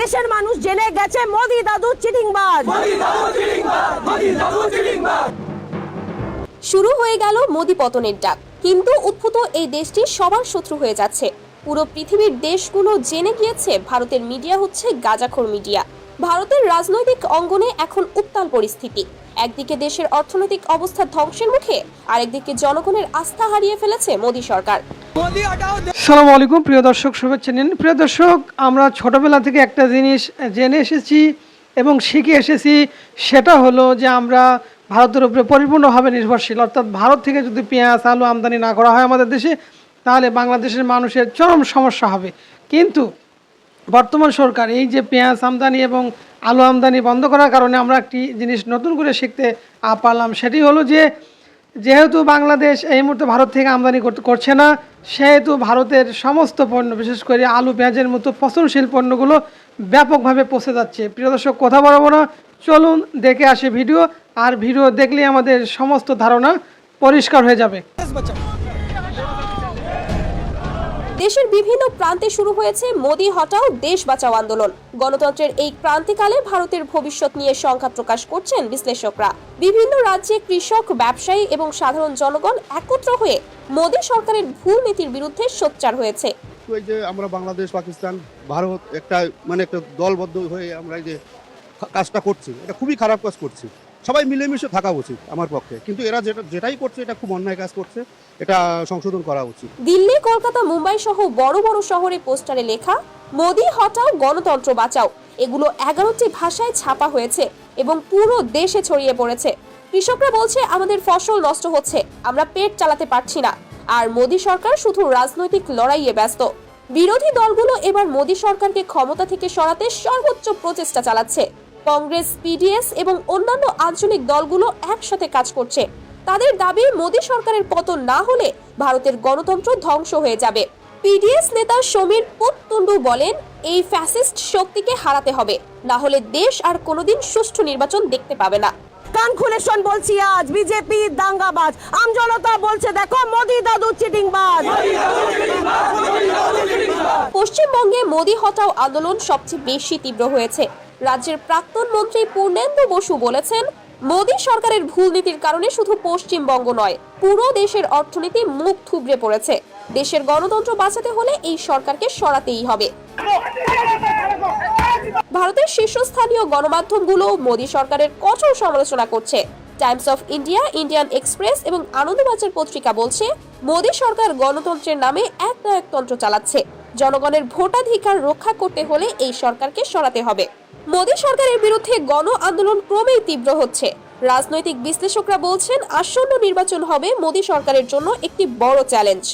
দেশের মানুষ জেনে গেছে মোদি দাদু চিটিংবাজ। শুরু হয়ে গেল মোদি পতনের ডাক কিন্তু উদ্ভূত এই দেশটি সবার শত্রু হয়ে যাচ্ছে। পুরো পৃথিবীর দেশগুলো জেনে গিয়েছে ভারতের মিডিয়া হচ্ছে গাজাখোর মিডিয়া। ভারতের রাজনৈতিক অঙ্গনে এখন উত্তাল পরিস্থিতি। একদিকে দেশের অর্থনৈতিক অবস্থা ধ্বংসের মুখে আরেকদিকে জনগণের আস্থা হারিয়ে ফেলেছে মোদি সরকার। সালাম আলাইকুম প্রিয় দর্শক শুভেচ্ছা নিন। প্রিয় দর্শক আমরা ছোটবেলা থেকে একটা জিনিস জেনে এসেছি এবং শিখে এসেছি সেটা হলো যে আমরা ভারতের উপরে পরিপূর্ণভাবে নির্ভরশীল। অর্থাৎ ভারত থেকে যদি পেঁয়াজ আলু আমদানি না করা হয় আমাদের দেশে তাহলে বাংলাদেশের মানুষের চরম সমস্যা হবে। কিন্তু বর্তমান সরকার এই যে পেঁয়াজ আমদানি এবং আলু আমদানি বন্ধ করার কারণে আমরা একটি জিনিস নতুন করে শিখতে পারলাম, সেটি হলো যে যেহেতু বাংলাদেশ এই মুহূর্তে ভারত থেকে আমদানি করছে না, সেহেতু ভারতের সমস্ত পণ্য, বিশেষ করে আলু, পেঁয়াজের মতো পচনশীল পণ্যগুলো ব্যাপকভাবে পচে যাচ্ছে। প্রিয় দর্শক, কথা বলব না, চলুন দেখে আসে ভিডিও, আর ভিডিও দেখলেই আমাদের সমস্ত ধারণা পরিষ্কার হয়ে যাবে। দেশের বিভিন্ন প্রান্তে শুরু হয়েছে মোদি হটাও দেশ বাঁচাও আন্দোলন। গণতন্ত্রের এই ক্রান্তিকালে ভারতের ভবিষ্যৎ নিয়ে শঙ্কা প্রকাশ করছেন বিশ্লেষকরা। বিভিন্ন রাজ্যে কৃষক, ব্যবসায়ী এবং সাধারণ জনগণ একত্র হয়ে মোদি সরকারের ভুল নীতির বিরুদ্ধে সোচ্চার হয়েছে। ওই যে আমরা বাংলাদেশ, পাকিস্তান, ভারত একটা মানে একটা দলবদ্ধ হয়ে আমরা যে কাজটা করছি, এটা খুবই খারাপ কাজ করছি। সবাই মিলেমিশে থাকা উচিত আমার পক্ষে। কিন্তু এরা যেটা, যেটাই করছে, এটা খুব অন্যায় কাজ করছে, এটা সংশোধন করা উচিত। দিল্লি, কলকাতা, মুম্বাই সহ বড় বড় শহরে পোস্টারে লেখা, মোদি হটাও গণতন্ত্র বাঁচাও। এগুলো এগারোটি ভাষায় ছাপা হয়েছে এবং পুরো দেশে ছড়িয়ে পড়েছে। কৃষকরা বলছে, আমাদের ফসল নষ্ট হচ্ছে, আমরা পেট চালাতে পারছি না। আর মোদি সরকার শুধু রাজনৈতিক লড়াইয়ে ব্যস্ত। বিরোধী দলগুলো এবার মোদি সরকারকে ক্ষমতা থেকে সরাতে সর্বোচ্চ প্রচেষ্টা চালাচ্ছে। কংগ্রেস পিডিএস এবং অন্যান্য আঞ্চলিক দলগুলো একসাথে কাজ করছে। তাদের দাবি মোদি সরকারের পতন না হলে ভারতের গণতন্ত্র ধ্বংস হয়ে যাবে। পিডিএস নেতা সমীর পুত্তুন্ডু বলেন এই ফ্যাসিস্ট শক্তিকে হারাতে হবে না হলে দেশ আর কোনোদিন সুষ্ঠু নির্বাচন দেখতে পাবে না। কান খুলে শোন বলছি আজ বিজেপি দাঙ্গাবাজ। আম জনতা বলছে দেখো মোদি দাদু চিটিংবাজ। পশ্চিমবঙ্গে মোদি হটাও আন্দোলন সবচেয়ে বেশি তীব্র হয়েছে। রাজ্যের প্রাক্তন মন্ত্রী পূর্ণেন্দু বসু বলেছেন, মোদী সরকারের ভুল নীতির কারণে শুধু পশ্চিমবঙ্গ নয়, পুরো দেশের অর্থনীতি মুখ থুবড়ে পড়েছে। দেশের গণতন্ত্র বাঁচাতে হলে এই সরকারকে সরাতেই হবে। ভারতের শীর্ষস্থানীয় গণমাধ্যমগুলো মোদী সরকারের কঠোর সমালোচনা করছে। Times of India, Indian Express এবং আনন্দবাজার পত্রিকা বলছে, মোদী সরকার গণতন্ত্রের নামে এক তন্ত্র চালাচ্ছে। জনগণের ভোটাধিকার রক্ষা করতে হলে এই সরকারকে সরাতে হবে। মোদী সরকারের বিরুদ্ধে গণ আন্দোলন ক্রমেই তীব্র হচ্ছে। রাজনৈতিক বিশ্লেষকরা বলছেন আসন্ন নির্বাচন হবে মোদী সরকারের জন্য একটি বড় চ্যালেঞ্জ।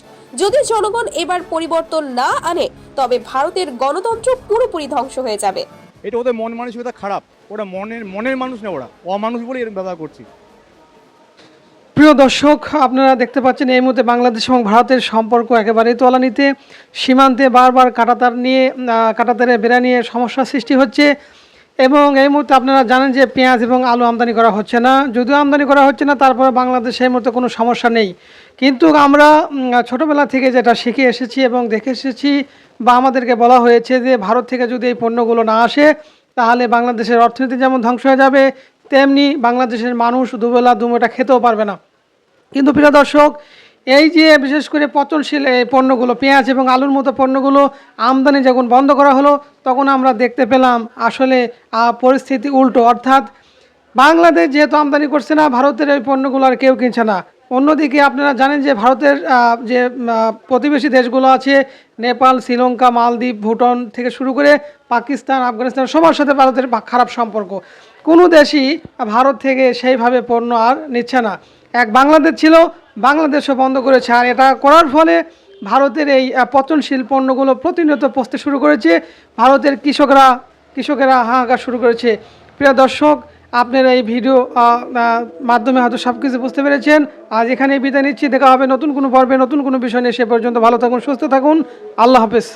যদি জনগণ এবার পরিবর্তন না আনে তবে ভারতের গণতন্ত্র পুরোপুরি ধ্বংস হয়ে যাবে। এটা ওদের মন মানসিকতা খারাপ। ওরা মনের মনের মানুষ না ওরা। অমানুষ বলে এরকম ব্যবহার করছি। প্রিয় দর্শক আপনারা দেখতে পাচ্ছেন এই মুহূর্তে বাংলাদেশ এবং ভারতের সম্পর্ক একেবারেই তলানিতে। সীমান্তে বারবার কাটাতার নিয়ে কাটাতারে বেড়া নিয়ে সমস্যার সৃষ্টি হচ্ছে। এবং এই মুহূর্তে আপনারা জানেন যে পেঁয়াজ এবং আলু আমদানি করা হচ্ছে না। যদিও আমদানি করা হচ্ছে না তারপরে বাংলাদেশে এই মুহূর্তে কোনো সমস্যা নেই। কিন্তু আমরা ছোটবেলা থেকে যেটা শিখে এসেছি এবং দেখে এসেছি বা আমাদেরকে বলা হয়েছে যে, ভারত থেকে যদি এই পণ্যগুলো না আসে, তাহলে বাংলাদেশের অর্থনীতি যেমন ধ্বংস হয়ে যাবে, তেমনি বাংলাদেশের মানুষ দুবেলা দুমোটা খেতেও পারবে না। কিন্তু প্রিয় দর্শক এই যে বিশেষ করে পচনশীল, এই পণ্যগুলো, পেঁয়াজ এবং আলুর মতো পণ্যগুলো আমদানি যখন বন্ধ করা হলো, তখন আমরা দেখতে পেলাম আসলে পরিস্থিতি উল্টো। অর্থাৎ বাংলাদেশ যেহেতু আমদানি করছে না, ভারতের এই পণ্যগুলো আর কেউ কিনছে না। অন্যদিকে আপনারা জানেন যে ভারতের যে প্রতিবেশী দেশগুলো আছে, নেপাল, শ্রীলঙ্কা, মালদ্বীপ, ভুটান থেকে শুরু করে পাকিস্তান, আফগানিস্তান, সবার সাথে ভারতের খারাপ সম্পর্ক। কোনো দেশই ভারত থেকে সেইভাবে পণ্য আর নিচ্ছে না। এক বাংলাদেশ ছিল বাংলাদেশও বন্ধ করেছে। আর এটা করার ফলে ভারতের এই পচনশীল পণ্যগুলো প্রতিনিয়ত পচতে শুরু করেছে। ভারতের কৃষকরা, কৃষকেরা হাহাকার শুরু করেছে। প্রিয় দর্শক, আপনারা এই ভিডিও মাধ্যমে হয়তো সব কিছু বুঝতে পেরেছেন। আজ এখানে বিদায় নিচ্ছি। দেখা হবে নতুন কোনো পর্বে, নতুন কোনো বিষয় নিয়ে সে পর্যন্ত। ভালো থাকুন, সুস্থ থাকুন। আল্লাহ হাফেজ।